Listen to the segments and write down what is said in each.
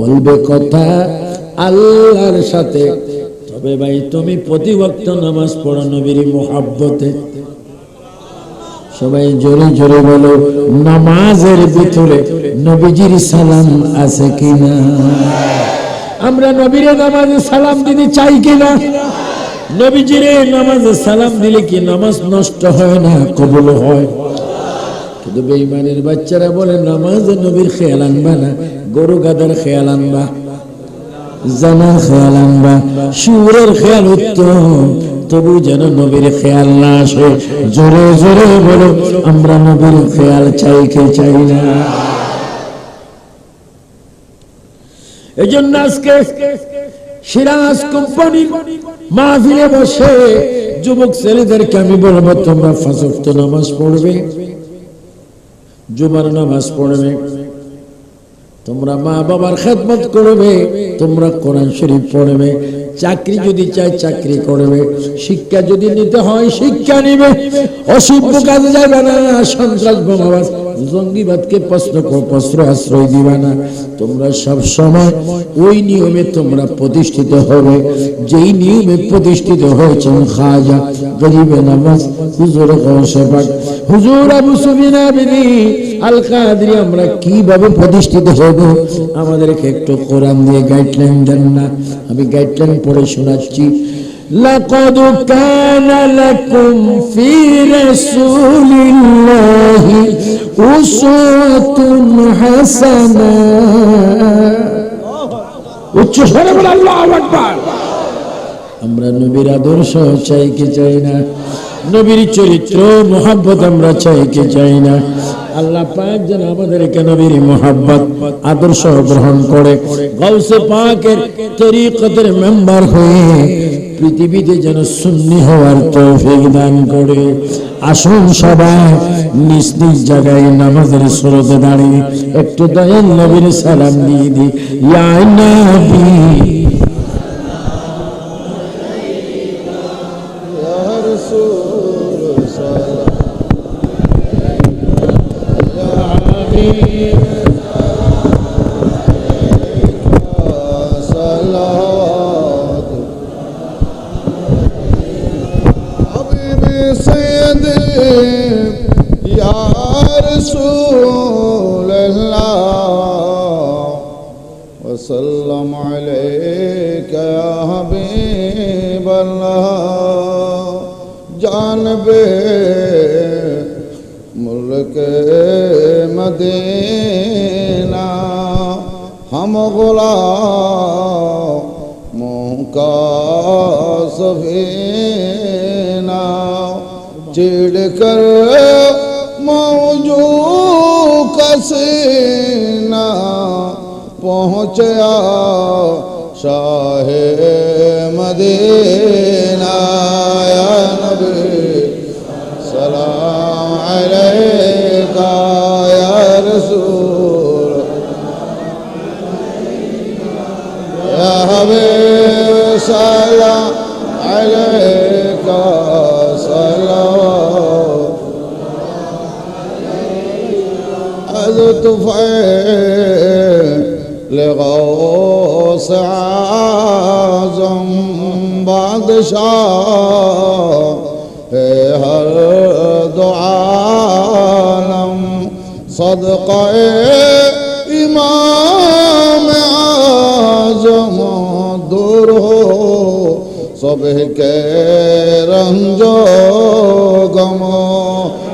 বলবে কথা আল্লাহর সাথে। তবে ভাই, তুমি প্রতিভক্ত নামাজ পড়ো নবীর মোহাব্বতে। সবাই জোরে জোরে বলো, নামাজের ভিতরে নবীজির সালাম আছে কিনা? আমরা নবীরে নামাজে সালাম দিতে চাই কিনা? নবীজিরে নামাজে সালাম দিলে কি নামাজ নষ্ট হয় না, কবুল হয়? কিন্তু বেঈমানের বাচ্চারা বলে, নামাজে নবীর খেয়াল আনবা না গরু গাদার খেয়াল আনবা জানার খেয়াল আনবা সুরের খেয়াল উত্তম, তবু যেন নবীর খেয়াল না আসে। জোরে জোরে বলো, আমরা নবীর খেয়াল চাই কে চাই না? এই জন্য আজকে সিরাজ কোম্পানির মাহফিলে বসে যুবক ছেলেদেরকে আমি বলব, তোমরা ফাঁসক্ত নামাজ পড়বে, জুমার নামাজ পড়বে। তোমরা মা বাবার খেদমত করবে তোমরা কোরআন শরীফ পড়বে। চাকরি যদি চাই চাকরি করবে, শিক্ষা যদি নিতে হয় শিক্ষা নিবে। অসভ্য কাজে যাবে না, সন্ত্রাস বোমাবাস জঙ্গিবাদকে প্রশ্ন প্রশ্র আশ্রয় দিবে না। তোমরা সব সময় ওই নিয়মে তোমরা প্রতিষ্ঠিত হবে। যেই নিয়মে প্রতিষ্ঠিত হয়েছেন খাজা, গরিবে নামাজ, হুজুর কৌশবাক হুজুর আবু সুবিনা বিনি আল কাদরি আমরা কীভাবে প্রতিষ্ঠিত হব? আমাদেরকে একটু কোরআন দিয়ে গাইডলাইন দেন না। আমি গাইডলাইন পড়ে শোনাচ্ছি لقد كان لكم في رسول الله أسوة حسنة উচ্চ স্বরে বলে আল্লাহ আকবার আমরা নবীর আদর্শ চাই কি চাই না নবীর চরিত্র মোহাব্বত আমরা চাই কি চাই না আল্লাহ পাক যেন আমাদেরকে নবীর মোহাব্বত, আদর্শ গ্রহণ করে। গৌসে পাকের তরিকতের মেম্বার হয়ে পৃথিবীতে যেন সুন্নি হওয়ার তৌফিক দান করে। আসুন সবাই, নিজ নিজ জায়গায় নামাজের স্রোতে দাঁড়িয়ে একটু দয়াল নবীর সালাম দিয়ে দিই। ইয়া নবী হবে মুলক মদিনা, হম গোলা মৌকা সফিনা। চিড় কর মৌজু কসিনা পৌঁছয়া শাহে মদিনা। নবী। عليك يا رسول يا حبيب صلى عليك صلوات الطفيل لغوص عظم بعد شاه هر درد عالم صدقه امام اعظم دور ہو سب کے رنجو غم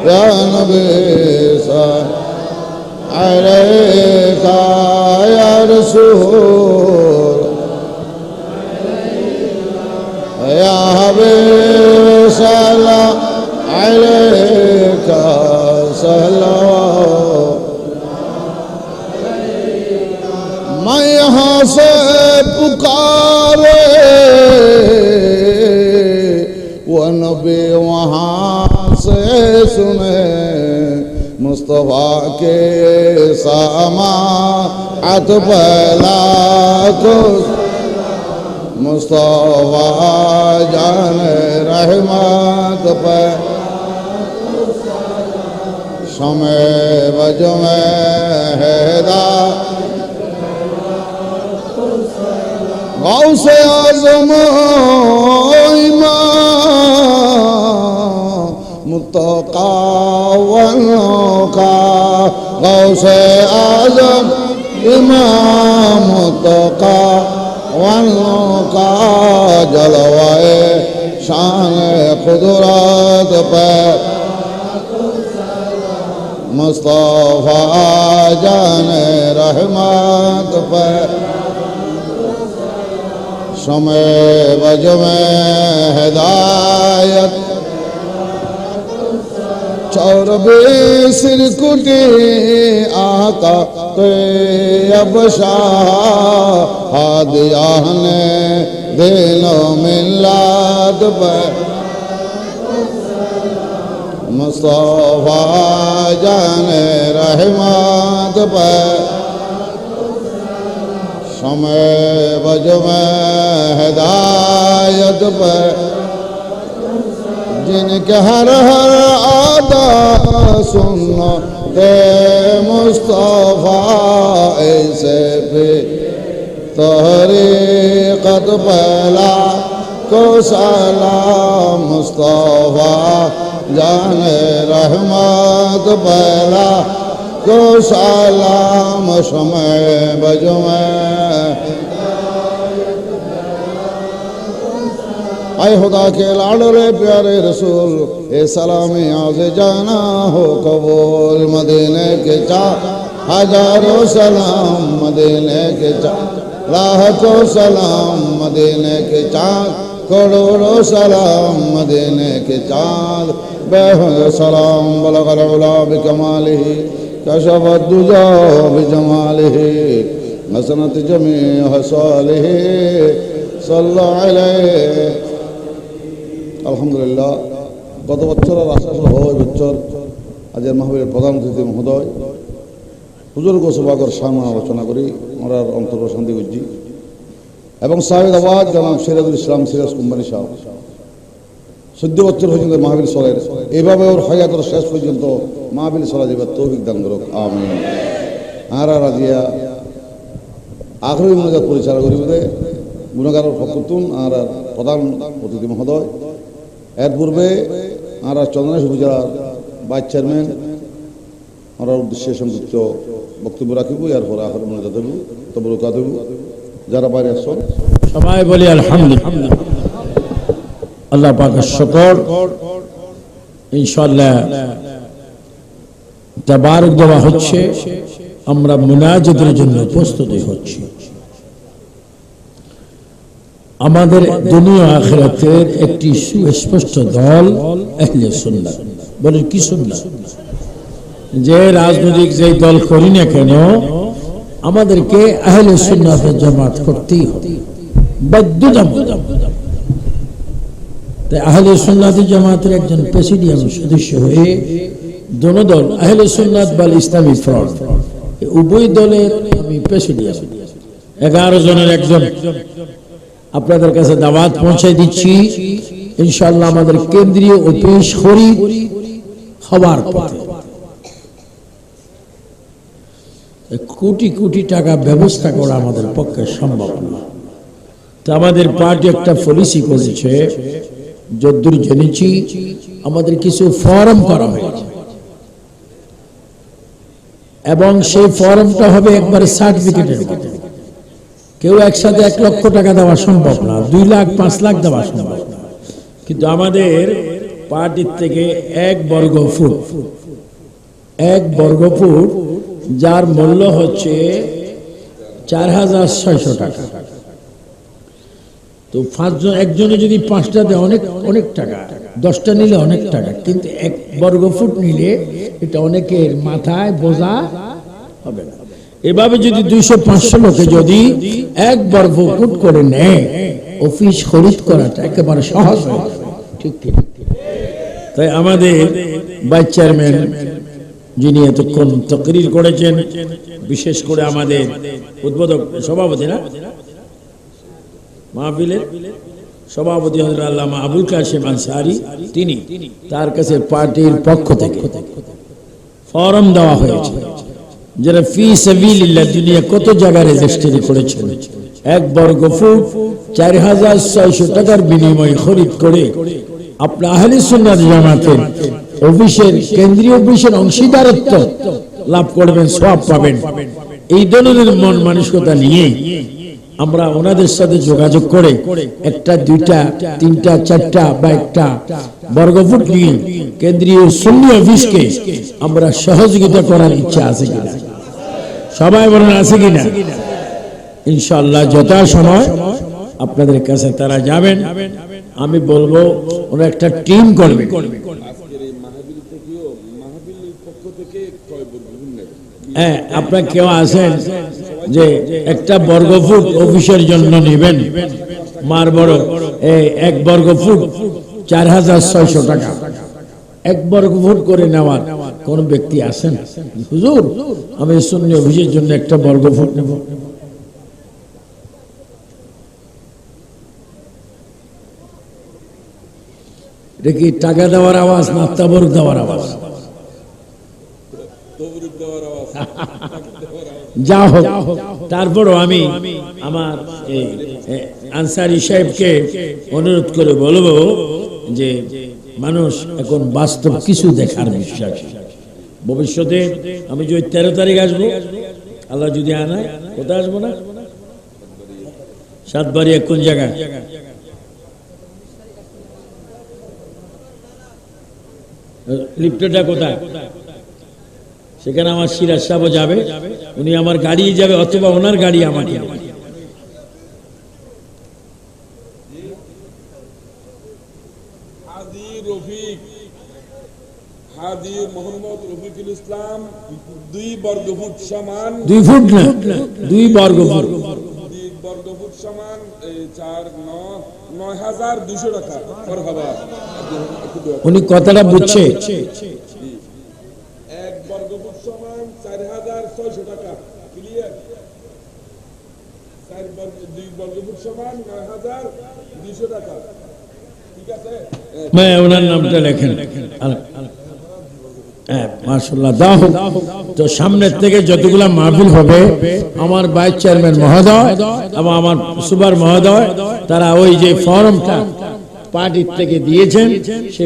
یا نبی صلی علیہ یا رسول يا حبيب صلى عليه से पुकारे वो नबी वहाँ से सुने मुस्तफा के सामा अत पहला को मुस्तफा जान रहमत पर समय बज में हैदा غوث اعظم امام متقا والنقا غوث اعظم امام متقا والنقا جلوائے شان خدرات پر مصطفیٰ جان رحمت پر شمع بجم ہدایت۔ چور چورب سرکٹی آقا طیب شاہ ہادیاہ نے دلوں ملاد پر مصطفیٰ جان رحمت پہ۔ समय बज में हिदायत पर जिनके हर हर आदा सुन दे मुस्तफ़ा ऐसे पे तहरीकत पहला को सलाम मुस्तफ़ा जान रहमत पहला को सलाम समय बजो में اے خدا کے لاڈلے پیارے رسول، اے سلام آز جانا ہو قبول مدینے کے چاہ ہزاروں سلام مدینے کے چاہ کو سلام مدینے کے چاند کروڑوں سلام مدینے کے چاند بے سلام بلغ رولا بکمال ہی کشف الدجا بجمال ہی مسنت جمیع حسال ہی صلی اللہ علیہ وسلم আলহামদুলিল্লাহ, গত বছরের আশা সহ বছর আজের মাহবীরের প্রধান অতিথি মহোদয়, হুজুর গোসবাগর সামনে আলোচনা করি আমরা অন্তর শান্তি করছি এবং সাহেদ আবাদ জানাব সিরাজুল ইসলাম সিরাজ কোম্পানি সাহ চোদ্দ বছর পর্যন্ত মাহবিল চলের এইভাবে ওর হয়াতর শেষ পর্যন্ত মাহবিল চলা যাবে, তৌফিক দান করুক আমি আর রাজিয়া আগ্রহী মনোজাত পরিচালনা করিবে, গুণগারের ফকুতুন আর প্রধান অতিথি মহোদয়। এর পূর্বে আমরা চন্দ্রেশ উপজেলার ভাইস চেয়ারম্যান। আমরা উদ্দেশ্যে সংযুক্ত বক্তব্য রাখিব। এরপরে আখর মনোজাত হইব, তবরুকা দেব যারা বাইরে আসছেন, সবাই বলি আলহামদুলিল্লাহ। আল্লাহ পাকের শকর। ইনশাল্লাহ তাবারক দেওয়া হচ্ছে। আমরা মুনাজাতের জন্য প্রস্তুতি হচ্ছি। আমাদের দুনিয়া আখেরাতের একটি সুস্পষ্ট দল সুন্নাত। বলেন, কি সুন্নাত? যে রাজনৈতিক যে দল করি না কেন, আমাদেরকে আহলে করতেই হবে। আহলে একজন প্রেসিডিয়াম সদস্য হয়ে দোনো দল, আহলে সুন্নাত বাল ইসলামী ফ্রন্ট উভয় দলের আমি প্রেসিডিয়াম। এগারো জনের একজন। আপনাদের কাছে দাওয়াত পৌঁছে দিচ্ছি। ইনশাল্লাহ আমাদের কেন্দ্রীয় অফিস খরিদ হবার পথে। কোটি কোটি টাকা ব্যবস্থা করা আমাদের পক্ষে সম্ভব না। তা আমাদের পার্টি একটা পলিসি করেছে, যদ্দূর জেনেছি, আমাদের কিছু ফর্ম করা হয়েছে। এবং সেই ফর্মটা হবে একবারে সার্টিফিকেটের মতো কেউ একসাথে এক লক্ষ টাকা দেওয়া সম্ভব না, দুই লাখ, পাঁচ লাখ দেওয়া সম্ভব কিন্তু আমাদের পার্টির থেকে এক বর্গ ফুট, এক বর্গ ফুট, যার মূল্য হচ্ছে চার হাজার ছয়শো টাকা। তো পাঁচজন, একজনে যদি পাঁচটা দেয়, অনেক অনেক টাকা, দশটা নিলে অনেক টাকা, কিন্তু এক বর্গ ফুট নিলে এটা অনেকের মাথায় বোঝা হবে না। এভাবে যদি দুইশো পাঁচশো লোকে যদি এক বর্গ করে নেয়, অফিস খরিদ করাটা একেবারে সহজ ঠিক ঠিক তাই আমাদের ভাইস চেয়ারম্যান যিনি এতক্ষণ তকরির করেছেন, বিশেষ করে আমাদের উদ্বোধক সভাপতি না? মাহফিলের সভাপতি হজরত আল্লামা আবুল কাশেম আনসারি, তিনি তার কাছে পার্টির পক্ষ থেকে ফরম দেওয়া হয়েছে। যারা ফি সাবিলিল্লাহ দুনিয়া কত জায়গায় রেজিস্ট্রি করেছেন এক বর্গ ফুট, চার হাজার ছয়শো টাকার বিনিময়ে খরিদ করে আপনার আহলি সুন্নাত জামাতের অফিসের কেন্দ্রীয় অফিসের অংশীদারত্ব লাভ করবেন সব পাবেন। এই ধরনের মন মানসিকতা নিয়ে আমরা ওনাদের সাথে যোগাযোগ করে একটা, দুইটা, তিনটা, চারটা বা একটা বর্গফুট নিয়ে কেন্দ্রীয় সুন্নি অফিসকে আমরা সহযোগিতা করার ইচ্ছা আছে কিনা? সবাই বলেন, আছে কিনা? ইনশাল্লাহ যথা সময় আপনাদের কাছে তারা যাবেন। আমি বলব ওরা একটা টিম করবে। হ্যাঁ আপনার কেউ আছেন যে একটা বর্গ ফুট অফিসের জন্য নেবেন। মার বড় এক বর্গ ফুট, চার হাজার ছয়শো টাকা। এক বর্গ ফুট করে নেওয়ার কোন ব্যক্তি আছেন? হুজুর, আমি শূন্য অফিসের জন্য একটা বর্গ ফুট নেব। এটা টাকা দেওয়ার আওয়াজ না তাবর দেওয়ার আওয়াজ? যা হোক, তারপরও আমি আমার আনসারি সাহেবকে অনুরোধ করে বলব যে মানুষ এখন বাস্তব কিছু দেখার বিশ্বাস। ভবিষ্যতে আমি যে ওই তেরো তারিখ আসব, আল্লাহ যদি আনায়, কোথায় আসব না? সাতবাড়ি কোন জায়গায় লিফটটা কোথায়? সেখানে আমার সিরাজ সাহেবও যাবে, উনি আমার গাড়ি যাবে, অথবা ওনার গাড়ি আমাকে নেবে। হাজি রফিক হাজি মোহাম্মদ রফিকুল ইসলাম দুই বর্গ ফুট সমান। দুই ফুট না? দুই বর্গ দুই বর্গ সমান চার নয় হাজার দুশো টাকা। মরহাবা। একটু দোয়া করুন। উনি কথাটা বুঝছে। এক বর্গফুট সমান চার হাজার ছয়শো টাকা। ক্লিয়ার চার দুই সমান নয় হাজার দুইশো টাকা। ঠিক আছে? ওনার নামটা লেখেন। আল- হ্যাঁ। দাও হোক। তো সামনের থেকে যতগুলা হবে, আমার চেয়ারম্যান এবং আমার তারা ওই যে পার্টির থেকে দিয়েছেন, সে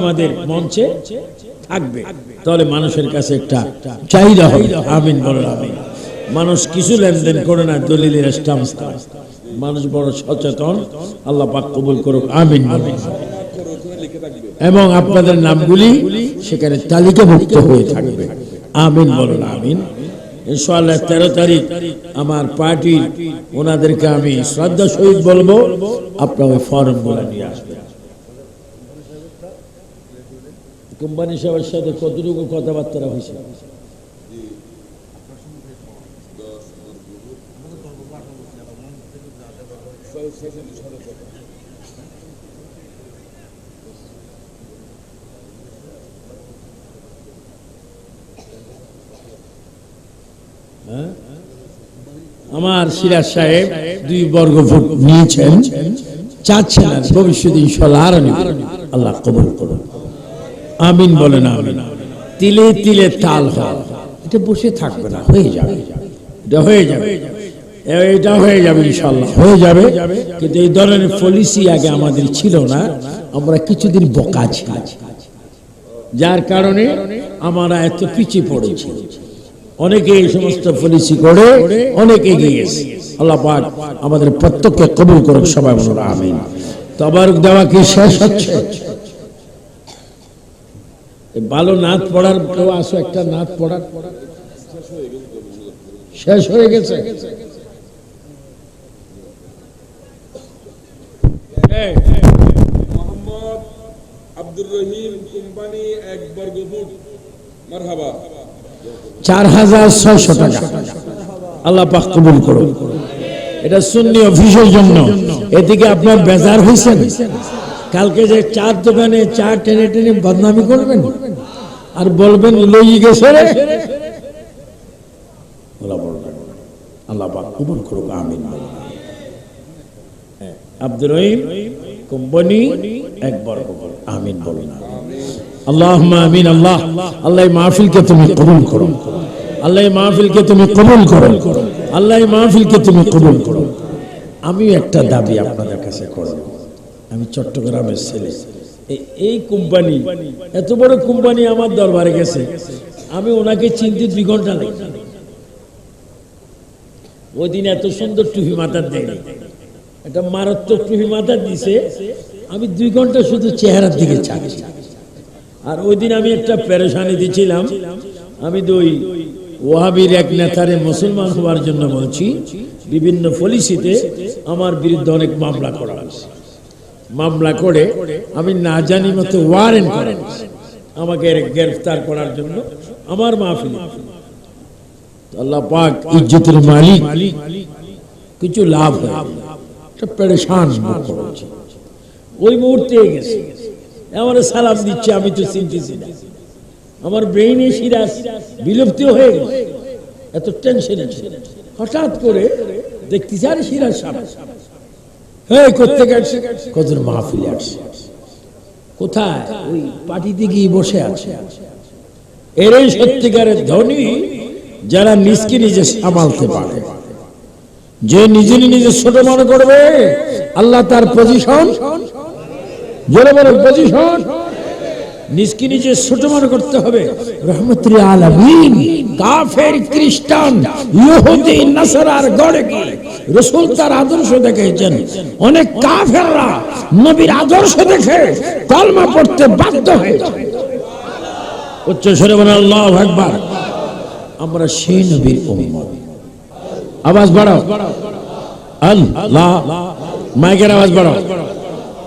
আমাদের মঞ্চে থাকবে। তাহলে মানুষের কাছে একটা চাহিদা হবে। আমিন বলেন, আমিন। মানুষ কিছু লেনদেন করে না, দলিলের মানুষ বড় সচেতন। আল্লাহ পাক কবুল করুক, আমিন বলেন করে ওখানে লিখে থাকবে এবং আপনাদের নামগুলি সেখানে তালিকাভুক্ত হয়ে থাকবে। আমিন বলুন, আমিন। তেরো তারিখ আমার পার্টি, ওনাদেরকে আমি শ্রদ্ধা সহিত বলব, আপনার ওই ফর্মগুলো নিয়ে আসবেন। কোম্পানি সবার সাথে কতটুকু কথাবার্তা হয়েছে? আমার সিরাজ সাহেব দুই বর্গ নিয়েছেন। চাচ্ছেন ভবিষ্যতে আল্লাহ কবুল করুন। আমিন বলেন আমিন। তিলে তিলে তাল হয়। এটা বসে থাকবে না, হয়ে যাবে। এটা হয়ে যাবে। এটা হয়ে যাবে ইনশাল্লাহ হয়ে যাবে। কিন্তু এই ধরনের পলিসি আগে আমাদের ছিল না। আমরা কিছুদিন যার কারণে আমরা এত পিছিয়ে পড়েছি। অনেকে এই সমস্ত পলিসি করে, অনেক এগিয়ে গেছে। আল্লাহ পাক আমাদের প্রত্যেককে কবুল করুক, সবাই বলুন, আমিন। তবারক দেওয়া কি শেষ হচ্ছে? ভালো নাচ পড়ার, কেউ আসো একটা নাচ পড়ার? শেষ হয়ে গেছে? মোহাম্মদ আব্দুর রহিম কোম্পানি এক বর্গ মারহাবা। চার হাজার ছয়শো টাকা। আল্লাহ পাক কবুল করুন। এটা সুন্নি অফিসের জন্য। এদিকে আপনার বেজার হয়েছেন কালকে যে চার দোকানে চা টেনে টেনে বদনামি করবেন? আর বলবেন লই গেছে আল্লাহ পাক কবুল আমিন। হ্যাঁ, রহিম কোম্পানি একবার কবুল আমিন বলুন। আল্লাহ আমিন, আল্লাহ। আল্লাহ মাহফিলকে তুমি কবুল করো। আল্লাহ মাহফিলকে তুমি কবুল করো। আল্লাহ মাহফিলকে তুমি কবুল করো। আমি একটা দাবি আপনাদের কাছে আমি চট্টগ্রামের ছেলে। এই- কোম্পানি, এত বড় কোম্পানি আমার দরবারে গেছে। আমি ওনাকে চিনতে দুই ঘণ্টা লাগবে ওই দিন এত সুন্দর টুপি মাথার দেয়নি একটা মারাত্মক টুপি মাথার দিছে। আমি দুই ঘণ্টা শুধু চেহারার দিকে চাচ্ছি। আর ওই দিন আমি একটা পেরেশানি দিছিলাম। আমি তো ওই ওয়াহাবির এক নেতারে মুসলমান হওয়ার জন্য বলছি, বিভিন্ন পলিসিতে আমার বিরুদ্ধে অনেক মামলা করা হয়েছে। মামলা করে আমি না জানি মতো ওয়ারেন্ট করেন আমাকে গ্রেফতার করার জন্য আমার মাহফিল। আল্লাহ পাক ইজ্জতের মালিক। কিছু লাভ হয় একটা ওই মুহূর্তে গেছে। আমার সালাম দিচ্ছে, আমি তো চিনতেছি না। আমার ব্রেইনে সিরাজ বিলুপ্তি হয়ে গেছে এত টেনশন হঠাৎ করে দেখতেছি, আর সিরাজ সাহেব। হ্যাঁ করতে গেছে মাহফিলে আসছে। কোথায়? ওই পার্টিতে গিয়ে বসে আছে। এরাই সত্যিকারের ধনী, যারা নিজকে নিজে সামালতে পারে। যে নিজে নিজে ছোট মনে করবে, আল্লাহ তার পজিশন জোরে পজিশন নিজকে নিজে ছোট মনে করতে হবে। কলমা পড়তে বাধ্য উচ্চ আমরা সেই নবীর আওয়াজ বাড়াও। মাইকের আওয়াজ বাড়াও।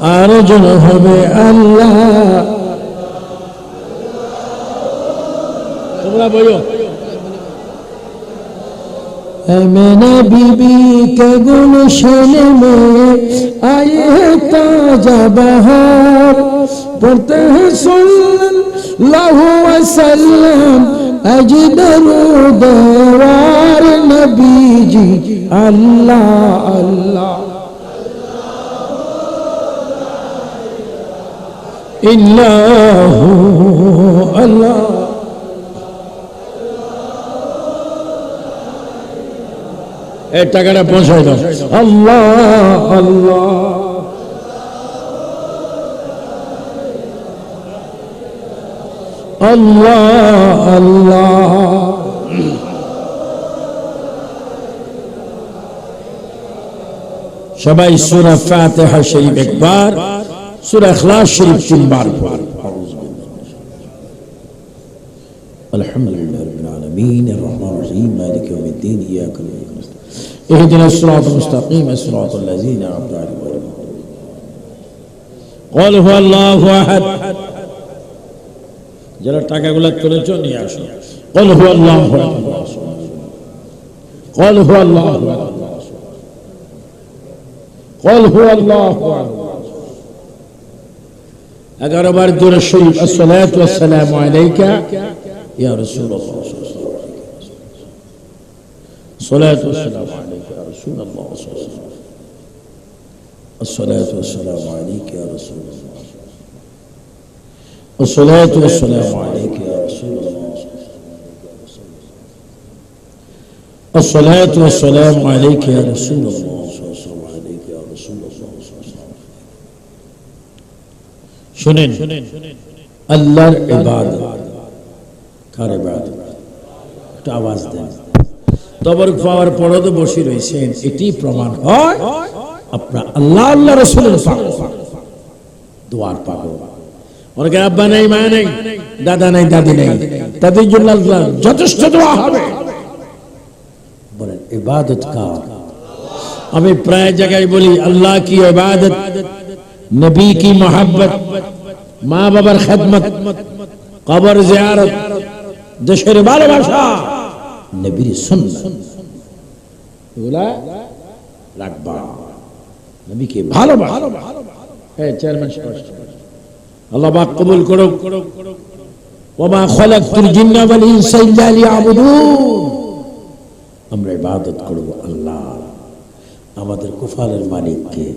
আর জন হবে আল্লাহ। তোমরা বলো বিবি কে গুণ শুনে মে আয়ে তাজা বাহার। পড়তে হ্যাঁ সুনন লাহু আসাল্লাম আজদরু দেওয়ার নবীজি আল্লাহ আল্লাহ। টাকাটা পৌঁছাই দাও। আল্লাহ আল্লাহ। আল্লাহ আল্লাহ। সবাই সুরা ফাতেহা একবার সূরা ইখলাস শরীফ তিনবার পড়ুন الحمد لله رب العالمين الرحمن الرحيم مالك يوم الدين اياك نعبد وإياك نستعين اهدنا الصراط المستقيم الصراط الذين انعمت عليهم غير المغضوب قل هو الله احد যারা টাকাগুলো তুলেছ নিয়ে আসো قل هو الله احد قل هو الله احد قل هو الله احد هذا ربار دور الشريف الصلاة والسلام عليك يا رسول الله. صلى الله عليه وسلم الصلاة والسلام عليك يا رسول الله. صلى الله عليه وسلم الصلاة والسلام عليك يا رسول الله. الصلاة والسلام عليك يا رسول الله. الصلاة والسلام عليك يا رسول الله. শুনেন, আল্লাহর কার ইবাদত? আওয়াজ দেন। তবরক পাওয়ার পরও তো বসে রয়েছেন, এটি প্রমাণ হয় আপনার আল্লাহ আল্লাহ রসুলের দোয়ার পাগল অনেকে আব্বা নেই, মা নেই, দাদা নেই, দাদি নেই তাদের জন্য আল্লাহ যথেষ্ট দোয়া হবে। বলেন, ইবাদত কার? আমি প্রায় জায়গায় বলি, আল্লাহ কি ইবাদত? নবী কি মোহাব্বত? মা বাবার খেদমত, কবর জিয়ারত, দেশের ভালোবাসা, নবীর সুন্নাত। আমাদের কুফালের মালিককে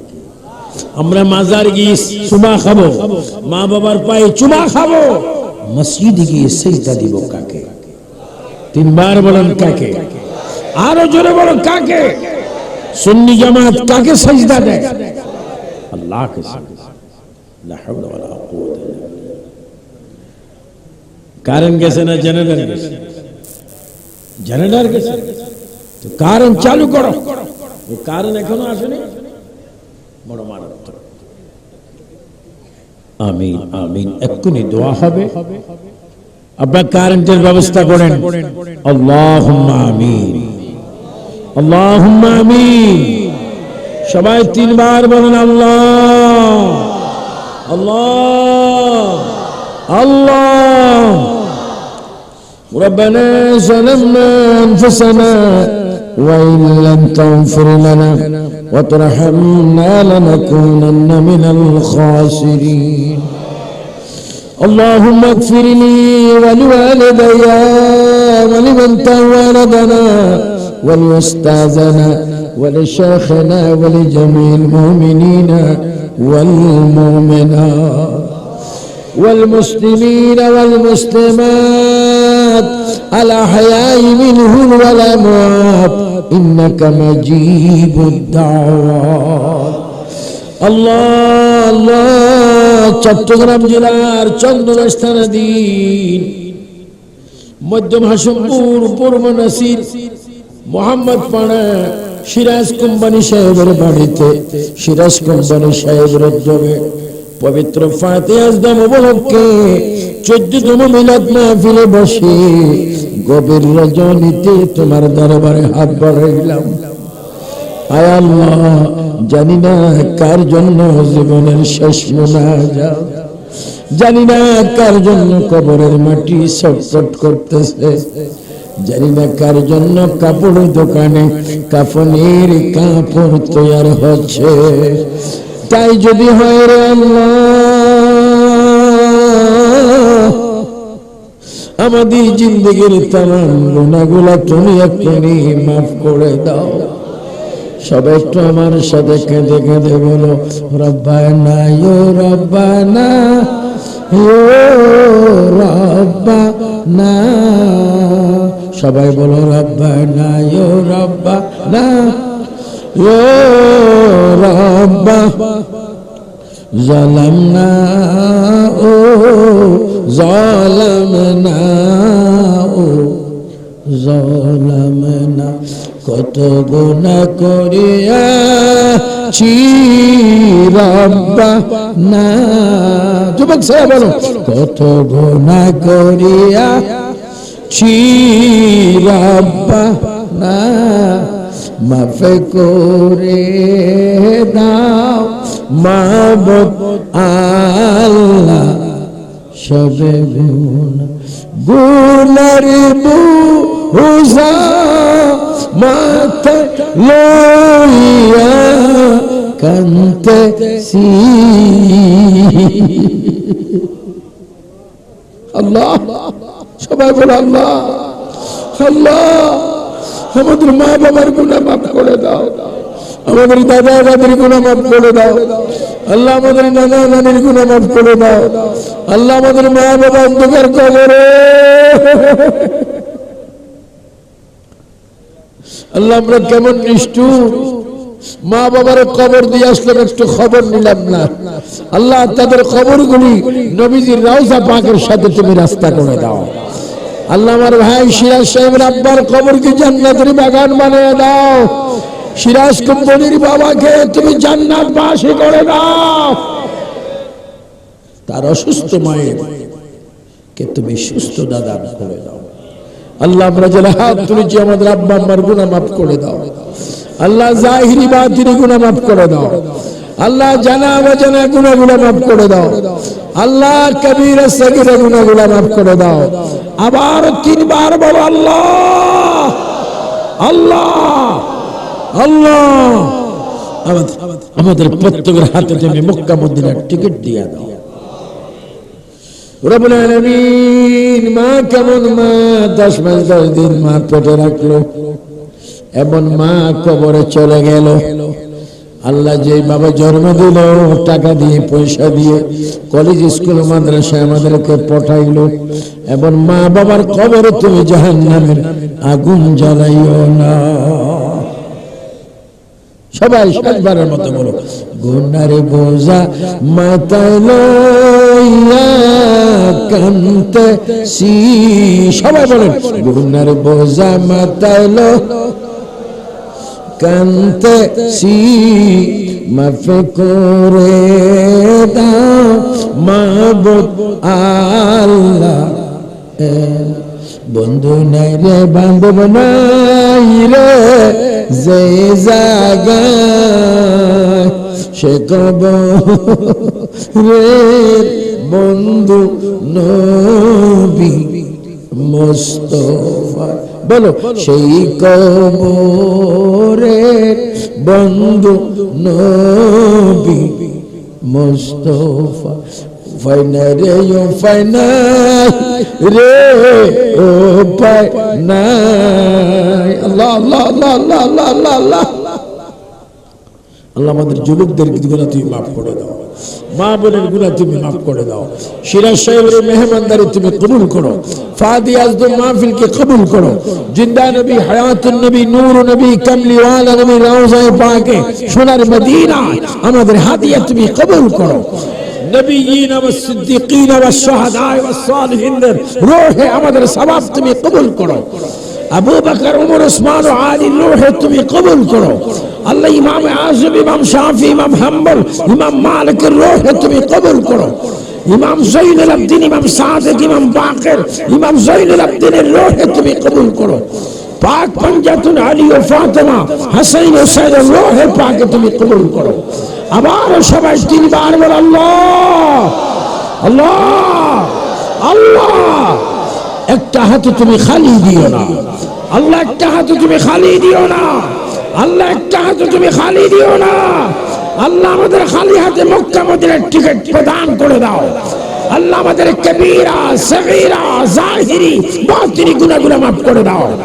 আমরা মাজার গিয়ে চুমা খাব। মা বাবার পায়ে চুমা খাব। মসজিদে গিয়ে সেজদা দিব কাকে? তিনবার বলেন কাকে? আরও জোরে বলেন কাকে? সুন্নি জামাত কাকে সেজদা দেয়? আল্লাহকে ইল্লা বিল্লাহ। কারেন্ট গেছে না জেনারেটর গেছে? জেনারেটর গেছে? তো কারেন্ট চালু করো। কারেন্ট এখনও আসেনি? বড় মারাত্মক আমিন আমিন এক্ষুনি দোয়া হবে আপনার কারেন্টের ব্যবস্থা করেন আল্লাহ আমিন আল্লাহ আমিন সবাই তিনবার বলেন আল্লাহ আল্লাহ আল্লাহ ربنا ظلمنا أنفسنا وإن لم تغفر لنا وترحمنا لنكونن من الخاسرين. اللهم اغفر لي ولوالدي ولمن تولدنا ولأستاذنا ولشيخنا ولجميع المؤمنين والمؤمنات والمسلمين والمسلمات. الأحياء منهم والأموات إنك مجيب الدعوات আল্লাহ আল্লাহ চট্টগ্রাম জেলার চন্দ্রস্থানাধীন মধ্যম হাসমপুর পূর্ব নাসির মোহাম্মদ পাড়া সিরাজ কোম্পানি সাহেবের বাড়িতে সিরাজ কোম্পানি সাহেবের উদ্যোগে পবিত্র ফাতে আজদাম উপলক্ষে চোদ্দতম মিলাদ মাহফিলে বসে গভীর রজনীতে তোমার দরবারে হাত বাড়াইলাম। আয় আল্লাহ, জানি না কার জন্য জীবনের শেষ মোনাজাত। জানি না কার জন্য কবরের মাটি ছটফট করতেছে। জানি না কার জন্য কাপড় দোকানে কাফনের কাপড় তৈরি হচ্ছে। তাই যদি হয় রে আমাদের জিন্দগির তাম গুণাগুলা তুমি এক্ষুনি মাফ করে দাও। সব একটু আমার সাথে কেঁদে কেঁদে বলো, রব্বানা ইয়ো রব্বানা ইয়ো রব্বানা। সবাই বলো, রব্বানা ইয়ো রব্বানা। জলমনা ও জলমনা ও জলমনা কত গুণা করিয়া না। যুবক সাহেব বলো, কত গুণা করিয়া চিরাব্বা না। মাফ করে দাও মাবত আল্লাহ। সবে গুণ গুণার বুঝা মাথা লইয়া কান্তে সি। আল্লাহ, সবাই বলে আল্লাহ আল্লাহ। আমাদের মা বাবার গুণা মাফ করে দাও। আমাদের দাদা দাদির গুণা মাফ করে দাও। আল্লাহ আমাদের নানা নানির গুণা মাফ করে দাও। আল্লাহ আমাদের মা বাবা অন্ধকার কবরে আল্লাহ আমরা কেমন নিষ্ঠুর। মা বাবার কবর দিয়ে আসলাম, একটু খবর নিলাম না। আল্লাহ তাদের কবরগুলি নবীজির রাউজা পাকের সাথে তুমি রাস্তা করে দাও। আল্লাহ আমার ভাই সিরাজ সাহেবের আব্বার কবরকে জান্নাতের বাগান বানিয়ে দাও। সিরাজ কোম্পানির বাবাকে তুমি জান্নাত বাসী করে দাও। তার অসুস্থ মায়ের কে তুমি সুস্থ দাদা করে দাও। আল্লাহ আমরা যারা হাত তুলেছি, আমাদের আব্বা আম্মার গুণা মাফ করে দাও। আল্লাহ জাহিরি বাতিরি গুণা মাফ করে দাও। আল্লাহ জানা অজানা গুণাগুলো মাফ করে দাও। আল্লাহ কবির সগিরা গুণাগুলো মাফ করে দাও। আবার তিনবার বলো, আল্লাহ আল্লাহ আল্লাহ। আমাদের প্রত্যেকের হাতে তুমি মক্কা মদিনার টিকিট দিয়ে দাও। রবুল মা কেমন মা? দশ মাস, দশ দিন মা পেটে রাখল। এমন মা কবরে চলে গেল। আল্লাহ যে বাবা জন্ম দিল, টাকা দিয়ে, পয়সা দিয়ে কলেজ স্কুল মাদ্রাসায় আমাদেরকে পাঠাইলো। এবং মা বাবার কবরে তুমি জাহান নামের আগুন জ্বালাইও না। সবাই সাতবারের মতো বলো, গুনারে বোঝা সি সবাই বলেন, গুনার বোঝা মাথায় লো কান্তে সি মাফ করে দাও মাবুদ আল্লাহ। বন্ধু নাই রে, বান্ধব নাই রে, যে জাগায় সে কব রে বন্ধু নবী মোস্তফা। বলো, সেই কবরে বন্ধু নবী মোস্তফা ফাইনা রে ও ফাইনা রে, ও ফাইনাই আল্লাহ আল্লাহ আল্লাহ আল্লাহ আল্লাহ আল্লাহ। আল্লাহ আমাদের যুবকদের গুণা তুমি মাফ করে দাও। মা বোনের গুণা তুমি মাফ করে দাও। সিরাজ সাহেবের মেহমানদারি তুমি কবুল করো। ফাদি আজদুল মাহফিলকে কবুল করো। জিন্দা নবী, হায়াতুন নবী, নূর নবী, কামলি ওয়ালা নবী, রওজায়ে পাকে, সোনার মদিনা আমাদের হাদিয়া তুমি কবুল করো। রূহে আমাদের সওয়াব তুমি কবুল করো। আবু বকর উমর ওসমান ও আলী রূহে তুমি কবুল করো। আল্লাহ ইমাম আজম, ইমাম শাফি, ইমাম হাম্বল, ইমাম মালিকের রূহে তুমি কবুল করো। ইমাম জৈনুল আবদিন, ইমাম সাদেক, ইমাম বাকের, ইমাম জৈনুল আবদিনের রূহে তুমি কবুল করো। পাক পঞ্জাতুন আলী ও ফাতেমা, হাসাইন হোসেনের রূহে পাকে তুমি কবুল করো। আবার সবাই তিনবার বল, আল্লাহ! আল্লাহ! আল্লাহ! একটা হাতে তুমি খালি দিও না। আল্লাহ, একটা হাতে তুমি খালি দিও না। আল্লাহ, একটা হাতে তুমি খালি দিও না। আল্লাহ আমাদের খালি হাতে মক্কা মদিনার টিকিট প্রদান করে দাও। আল্লাহ আমাদের কবিরা, সগীরা, জাহিরি, বাতিনি গুনাহগুলো মাফ করে দাও।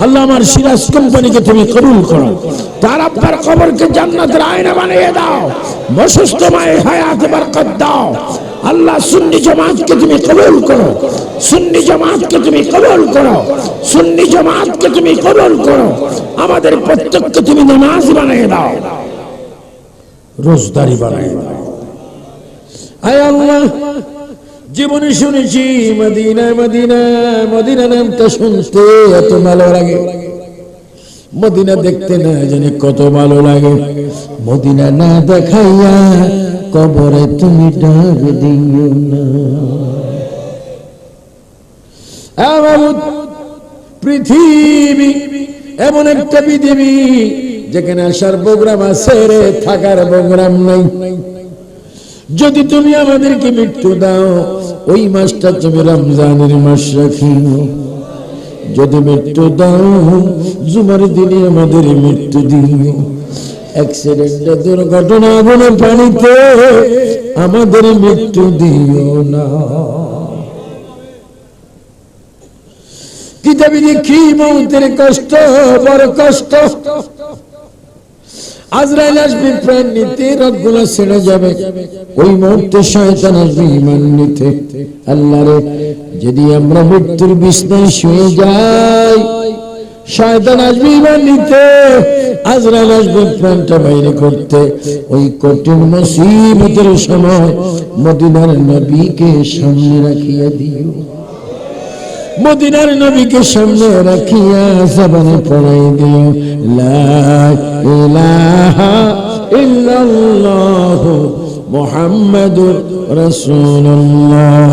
আল্লাহ আমার সিরাজ কোম্পানিকে তুমি কবুল করো। তার আব্বার কবরকে জান্নাতের আয়না বানিয়ে দাও। অসুস্থ মায়ের হায়াত বরকত দাও। আল্লাহ সুন্নি জামাতকে তুমি কবুল করো। সুন্নি জামাতকে তুমি কবুল করো। সুন্নি জামাতকে তুমি কবুল করো। আমাদের প্রত্যেককে তুমি নামাজ বানিয়ে দাও। রোজদারি বানিয়ে দাও। আয় আল্লাহ, জীবনে শুনেছি মদিনা মদিনা মদিনা নামটা শুনতে এত ভালো লাগে। মদিনা দেখতে না জানি কত ভালো লাগে। মদিনা না দেখাইয়া কবরে তুমি ডাক দিও না। পৃথিবী এমন একটা পৃথিবী যেখানে আসার প্রোগ্রাম আছে রে, থাকার প্রোগ্রাম নাই। যদি তুমি আমাদেরকে মৃত্যু দাও, ওই মাসটা তুমি রমজানের মাস রাখিও যদি মৃত্যু দাও, জুমার দিনে আমাদের মৃত্যু দিও অ্যাক্সিডেন্টে দুর্ঘটনা কোনো পানিতে আমাদের মৃত্যু দিও না। ছেড়ে যাবে। ওই আল্লাহ রে যদি আমরা মৃত্যুর বিছনায় শুয়ে যাই শয়তান আসবে ইমান নিতে, আজরাইল আসবে প্রাণটা বাইরে করতে। ওই কঠিন মুসিবতের সময় মদিনার নবীকে সামনে রাখিয়া দিও। মদিনার নবীকে সামনে রাখিয়া পড়াই দিও রাসূলুল্লাহ।